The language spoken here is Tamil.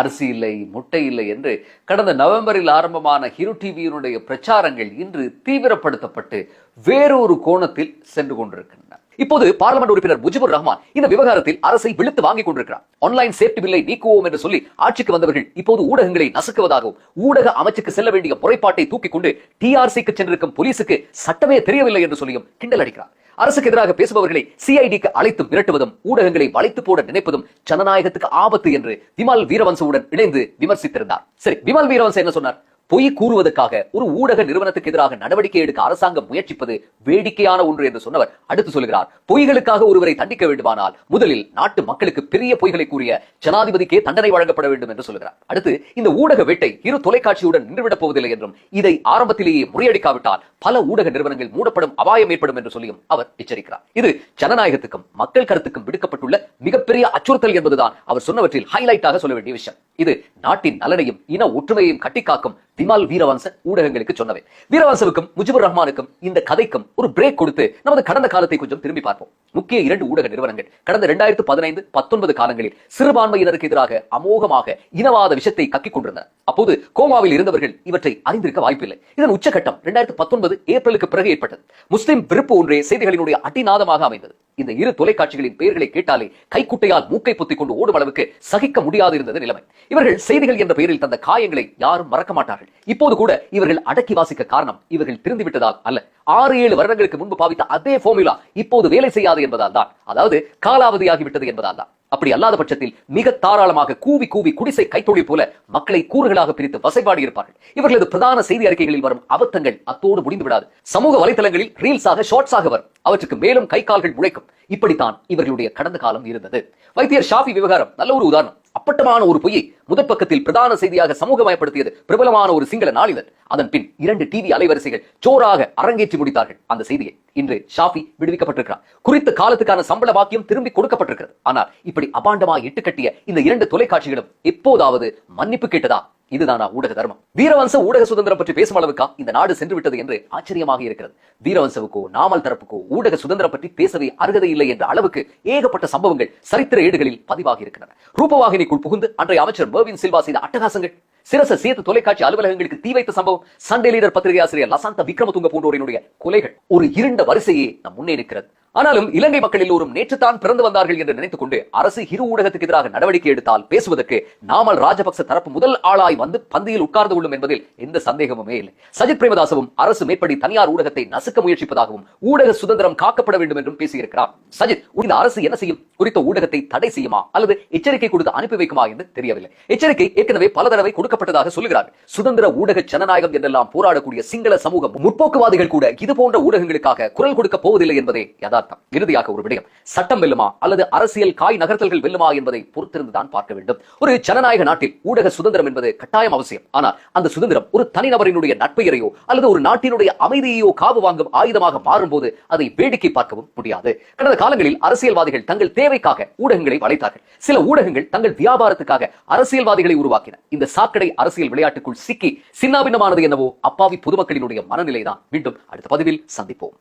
அரிசி இல்லை முட்டை இல்லை என்று கடந்த நவம்பரில் ஆரம்பமான ஹிரு டிவியினுடைய பிரச்சாரங்கள் இன்று தீவிரப்படுத்தப்பட்டு வேறொரு கோணத்தில் சென்று கொண்டிருக்கின்றன. இப்போது பார்லிமெண்ட் உறுப்பினர் முஜிபுர் ரஹ்மான் இந்த விவகாரத்தில் அரசை விழுத்து வாங்கிக் கொண்டிருக்கிறார். ஆன்லைன் சேஃப்டி பில்லை நீக்குவோம் என்று சொல்லி ஆட்சிக்கு வந்தவர்கள் இப்போது ஊடகங்களை நசுக்குவதாகவும் ஊடக அமைச்சுக்கு செல்ல வேண்டிய முறைப்பாட்டை தூக்கிக் கொண்டு டிஆர்சிக்கு சென்றிருக்கும் போலீசுக்கு சட்டமே தெரியவில்லை என்று சொல்லியும் கிண்டல் அடிக்கிறார். அரசுக்கு எதிராக பேசுபவர்களை சிஐடிக்கு அழைத்து மிரட்டுவதும் ஊடகங்களை வளைத்து போட நினைப்பதும் ஜனநாயகத்துக்கு ஆபத்து என்று விமல் வீரவன்சவுடன் இணைந்து விமர்சித்திருந்தார். சரி விமல் வீரவன்ச என்ன சொன்னார்? பொய் கூறுவதற்காக ஒரு ஊடக நிறுவனத்துக்கு எதிராக நடவடிக்கை எடுக்க அரசாங்கம் முயற்சிப்பது வேடிக்கையான ஒன்று என்று சொன்னவர் அடுத்து சொல்கிறார். பொய்களுக்காக ஒருவரை தண்டிக்க வேண்டுமானால் முதலில் நாட்டு மக்களுக்கு பெரிய பொய்களை கூறிய ஜனாதிபதிக்கே தண்டனை வழங்கப்பட வேண்டும் என்று சொல்கிறார். அடுத்து இந்த ஊடக வேட்டை இரு தொலைக்காட்சியுடன் நின்றுவிடப் போவதில்லை என்றும் இதை ஆரம்பத்திலேயே முறியடிக்காவிட்டால் பல ஊடக நிறுவனங்கள் மூடப்படும் அபாயம் ஏற்படும் என்று சொல்லியும் அவர் எச்சரிக்கிறார். இது ஜனநாயகத்துக்கும் மக்கள் கருத்துக்கும் விடுக்கப்பட்டுள்ள மிகப்பெரிய அச்சுறுத்தல் என்பதுதான் அவர் சொன்னவற்றில் ஹைலைட்டாக சொல்ல வேண்டிய விஷயம். இது நாட்டின் நலனையும் இன ஒற்றுமையையும் கட்டிக்காக்கும் விமால் வீரவன்ச ஊடகங்களுக்கு சொன்னவை. வீரவன்சவுக்கும் முஜிபுர் ரஹ்மானுக்கும் இந்த கதைக்கும் ஒரு பிரேக் கொடுத்து நமது கடந்த காலத்தை கொஞ்சம் திரும்பி பார்ப்போம். முக்கிய இரண்டு ஊடக நிறுவனங்கள் கடந்த இரண்டாயிரத்து பதினைந்து பத்தொன்பது காலங்களில் சிறுபான்மையினருக்கு எதிராக அமோகமாக இனவாத விஷத்தை கக்கிக் கொண்டிருந்தன. அப்போது கோமாவில் இருந்தவர்கள் இவற்றை அறிந்திருக்க வாய்ப்பில்லை. இதன் உச்சகட்டம் இரண்டாயிரத்து பத்தொன்பது ஏப்ரலுக்கு பிறகு ஏற்பட்டது. முஸ்லிம் விருப்பு ஒன்றே செய்திகளினுடைய அடிநாதமாக அமைந்தது. இந்த இரு தொலைக்காட்சிகளின் பெயர்களை கேட்டாலே கைக்குட்டையால் மூக்கை பொத்திக் கொண்டு ஓடும் அளவுக்கு சகிக்க முடியாது இருந்தது நிலைமை. இவர்கள் செய்திகள் என்ற பெயரில் தந்த காயங்களை யாரும் மறக்க மாட்டார்கள். இப்போது கூட இவர்கள் அடக்கி வாசிக்க காரணம் இவர்கள் திருந்துவிட்டதால் அல்ல. ஆறு ஏழு வருடங்களுக்கு முன்பு பாவித்த அதே ஃபார்முலா இப்போது வேலை செய்யாது என்பதால் தான். அதாவது காலாவதியாகிவிட்டது என்பதால் தான். அப்படி அல்லாத பட்சத்தில் மிக தாராளமாக கூவி கூவி குடிசை கைத்தொழில் போல மக்களை கூறுகளாக பிரித்து வசைபாடி இருப்பார்கள். இவர்களது பிரதான செய்தி அறிக்கைகளில் வரும் அபத்தங்கள் அத்தோடு முடிந்து விடாது. சமூக வலைதளங்களில் ரீல்ஸாக ஷார்ட்ஸாக வரும். அவற்றுக்கு மேலும் கை கால்கள் முளைக்கும். இப்படித்தான் இவர்களுடைய கடந்த காலம் இருந்தது. வைத்தியர் ஷாஃபி விவகாரம். நல்ல ஒரு உதாரணம். அப்பட்டமான ஒரு பொய்யை முதற் பக்கத்தில் பிரதான செய்தியாக சமூகமயப்படுத்தியது பிரபலமான ஒரு சிங்கள நாளிதழ். அதன் பின் இரண்டு டிவி அலைவரிசைகள் சோராக அரங்கேற்றி முடித்தார்கள். அந்த செய்தியை இன்று ஷாஃபி விடுவிக்கப்பட்டிருக்கிறார். குறித்த காலத்துக்கான சம்பள வாக்கியம் திரும்பி கொடுக்கப்பட்டிருக்கிறது. ஆனால் இப்படி அபாண்டமாக இட்டுக்கட்டிய இந்த இரண்டு தொலைக்காட்சிகளும் எப்போதாவது மன்னிப்பு கேட்டதா? இதுதானா ஊடக தர்மம்? வீரவன்ச ஊடக சுதந்திரம் பற்றி பேசும் அளவுக்கா இந்த நாடு சென்று விட்டது என்று ஆச்சரியமாக இருக்கிறது. வீரவன்சவுக்கோ நாமல் தரப்புக்கோ ஊடக சுதந்திரம் பற்றி பேசவே அருகதை இல்லை என்ற அளவுக்கு ஏகப்பட்ட சம்பவங்கள் சரித்திர ஏடுகளில் பதிவாகி இருக்கின்றன. ரூபவாகினிக்குள் புகுந்து அன்றைய அமைச்சர் மர்வின் சில்வா செய்த அட்டகாசங்கள் சிரச சேர்த்து தொலைக்காட்சி அலுவலகங்களுக்கு தீ வைத்த சம்பவம் சண்டே லீடர் பத்திரிகை ஆசிரியர் லசாந்த விக்ரமதுங்க போன்றோரினுடைய கொலைகள் ஒரு இருண்ட வரிசையே நம் முன்னே நிற்கிறது. ஆனாலும் இலங்கை மக்கள் எல்லோரும் நேற்றுத்தான் பிறந்து வந்தார்கள் என்று நினைத்துக் கொண்டு அரசு இரு ஊடகத்துக்கு எதிராக நடவடிக்கை எடுத்தால் பேசுவதற்கு நாமல் ராஜபக்ச தரப்பு முதல் ஆளாய் வந்து பந்தியில் உட்கார்ந்து கொள்ளும் என்பதில் எந்த சந்தேகமுமே இல்லை. சஜித் பிரேமதாசவும் அரசு மேற்படி தனியார் ஊடகத்தை நசுக்க முயற்சிப்பதாகவும் ஊடக சுதந்திரம் காக்கப்பட வேண்டும் என்றும் பேசியிருக்கிறார். சஜித் இந்த அரசு என்ன செய்யும்? குறித்த ஊடகத்தை தடை செய்யுமா? அல்லது எச்சரிக்கை கொடுத்து அனுப்பி வைக்குமா என்று தெரியவில்லை. எச்சரிக்கை ஏற்கனவே பல தடவை கொடுக்கப்பட்டதாக சொல்லுகிறார் சுதந்திர ஊடக ஜனநாயகம் என்றெல்லாம் போராடக்கூடிய சிங்கள சமூகம் முற்போக்குவாதிகள் கூட இது போன்ற ஊடகங்களுக்காக குரல் கொடுக்க போவதில்லை என்பதே யதார்த்தம். யதார்த்தம் இறுதியாக ஒரு விடயம். சட்டம் வெல்லுமா அல்லது அரசியல் காய் நகர்த்தல்கள் வெல்லுமா என்பதை பொறுத்திருந்துதான் பார்க்க வேண்டும். ஒரு ஜனநாயக நாட்டில் ஊடக சுதந்திரம் என்பது கட்டாயம் அவசியம். ஆனால் அந்த சுதந்திரம் ஒரு தனிநபரினுடைய நட்பெயரையோ அல்லது ஒரு நாட்டினுடைய அமைதியையோ காவு வாங்கும் ஆயுதமாக மாறும்போது அதை வேடிக்கை பார்க்கவும் முடியாது. கடந்த காலங்களில் அரசியல்வாதிகள் தங்கள் தேவைக்காக ஊடகங்களை வளைத்தார்கள். சில ஊடகங்கள் தங்கள் வியாபாரத்துக்காக அரசியல்வாதிகளை உருவாக்கின. இந்த சாக்கடை அரசியல் விளையாட்டுக்குள் சிக்கி சின்னாபின்னமானது என்னவோ அப்பாவி பொதுமக்களினுடைய மனநிலைதான். மீண்டும் அடுத்த பதிவில் சந்திப்போம்.